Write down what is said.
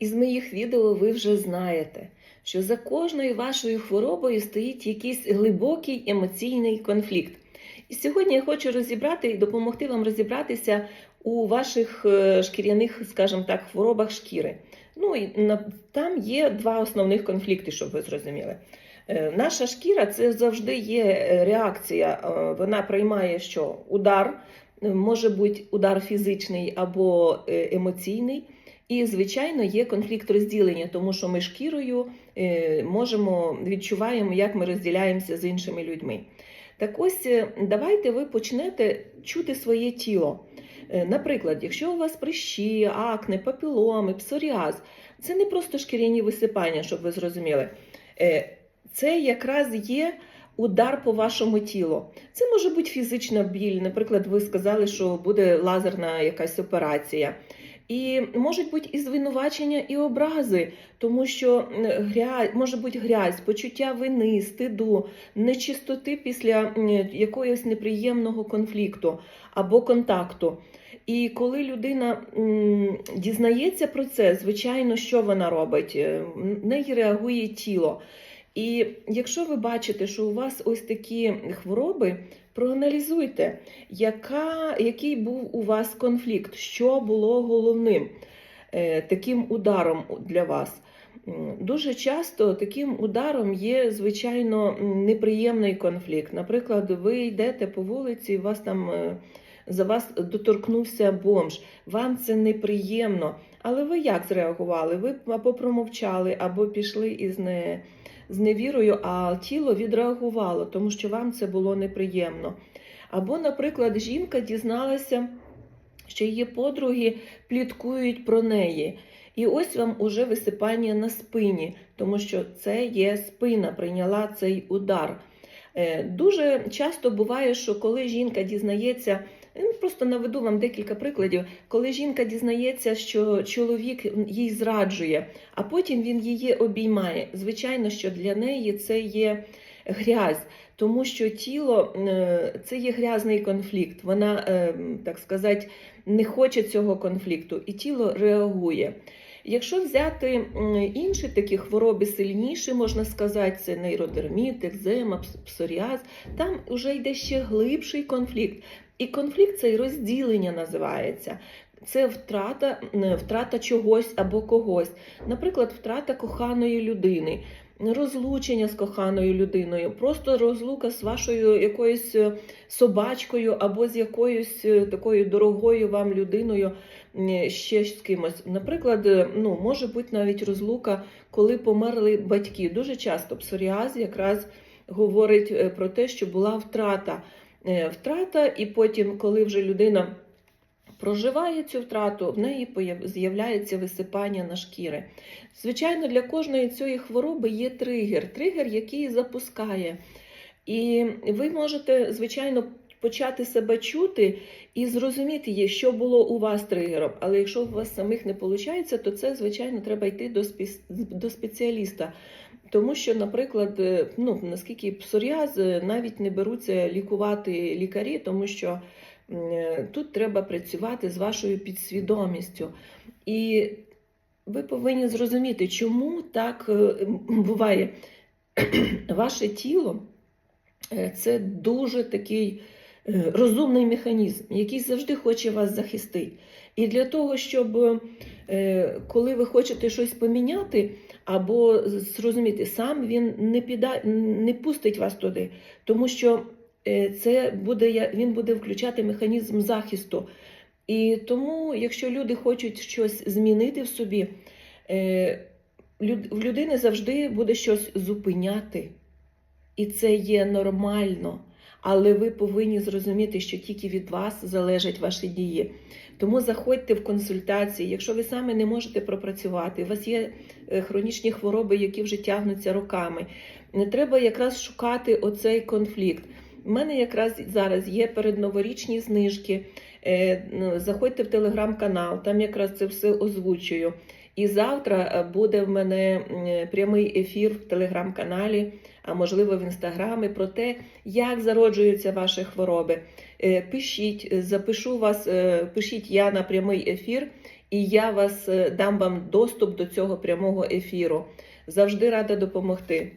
Із моїх відео ви вже знаєте, що за кожною вашою хворобою стоїть якийсь глибокий емоційний конфлікт. І сьогодні я хочу розібрати і допомогти вам розібратися у ваших е, шкіряних, скажімо так, хворобах шкіри. Ну і там є два основних конфлікти, щоб ви зрозуміли. Е, Наша шкіра це завжди є е, реакція. Вона приймає що? Удар, може бути удар фізичний або емоційний. І, звичайно, є конфлікт розділення, тому що ми шкірою е, можемо відчуваємо, як ми розділяємося з іншими людьми. Так ось е, давайте ви почнете чути своє тіло. Е, Наприклад, якщо у вас прищі, акне, папіломи, псоріаз, це не просто шкіряні висипання, щоб ви зрозуміли. Це якраз є удар по вашому тілу. Це може бути фізична біль. Наприклад, ви сказали, що буде лазерна якась операція. І можуть бути і звинувачення, і образи, тому що грязь, може бути грязь, почуття вини, стиду, нечистоти після якогось неприємного конфлікту або контакту. І коли людина дізнається про це, звичайно, що вона робить? Е, В неї реагує тіло. І якщо ви бачите, що у вас ось такі хвороби, проаналізуйте, яка, який був у вас конфлікт, що було головним е, таким ударом для вас. Дуже часто таким ударом є, звичайно, неприємний конфлікт. Наприклад, ви йдете по вулиці, і вас там е, за вас доторкнувся бомж. Вам це неприємно. Але ви як зреагували? Ви або промовчали, або пішли із не, з невірою, а тіло відреагувало, тому що вам це було неприємно. Або, наприклад, жінка дізналася, що її подруги пліткують про неї. І ось вам уже висипання на спині, тому що це є спина, прийняла цей удар. Е, Дуже часто буває, що коли жінка дізнається, просто наведу вам декілька прикладів, коли жінка дізнається, що чоловік їй зраджує, а потім він її обіймає. Звичайно, що для неї це є грязь, тому що тіло е, це є грязний конфлікт. Вона, е, так сказати, не хоче цього конфлікту, і тіло реагує. Якщо взяти інші такі хвороби сильніші, можна сказати, це нейродерміт, екзема, псоріаз, там вже йде ще глибший конфлікт. І конфлікт цей розділення називається. Це втрата, втрата чогось або когось. Наприклад, втрата коханої людини, розлучення з коханою людиною, просто розлука з вашою якоюсь е, собачкою або з якоюсь е, такою дорогою вам людиною ще з кимось. Наприклад, е, ну, може бути навіть розлука, коли померли батьки. Дуже часто псоріаз якраз говорить про те, що була втрата. Втрата, і потім, коли вже людина проживає цю втрату, в неї з'являється висипання на шкіри. Звичайно, для кожної цієї хвороби є тригер, тригер, який запускає. І ви можете, звичайно, почати себе чути і зрозуміти, що було у вас тригером. Але якщо у вас самих не виходить, то це, звичайно, треба йти до спеціаліста. Тому що, наприклад, е, ну, наскільки псоріаз е, навіть не беруться лікувати лікарі, тому що е, тут треба працювати з вашою підсвідомістю. І ви повинні зрозуміти, чому так буває. Ваше тіло це дуже такий розумний механізм, який завжди хоче вас захистити. І для того, щоб коли ви хочете щось поміняти, або зрозуміти, сам він не піда, не пустить вас туди, тому що е, це буде він буде включати механізм захисту. І тому, якщо люди хочуть щось змінити в собі, е, в людини завжди буде щось зупиняти. І це є нормально. Але ви повинні зрозуміти, що тільки від вас залежать ваші дії. Тому заходьте в консультації. Якщо ви саме не можете пропрацювати, у вас є е, хронічні хвороби, які вже тягнуться роками. Не треба якраз шукати оцей конфлікт. У мене якраз зараз є передноворічні знижки. Е, ну, Заходьте в телеграм-канал, там якраз це все озвучую. І завтра е, буде в мене прямий ефір в телеграм-каналі, а можливо в інстаграмі про те, як зароджуються ваші хвороби. Е, Пишіть, е, запишу вас, е, пишіть я на прямий ефір, і я вас е, дам вам доступ до цього прямого ефіру. Завжди рада допомогти.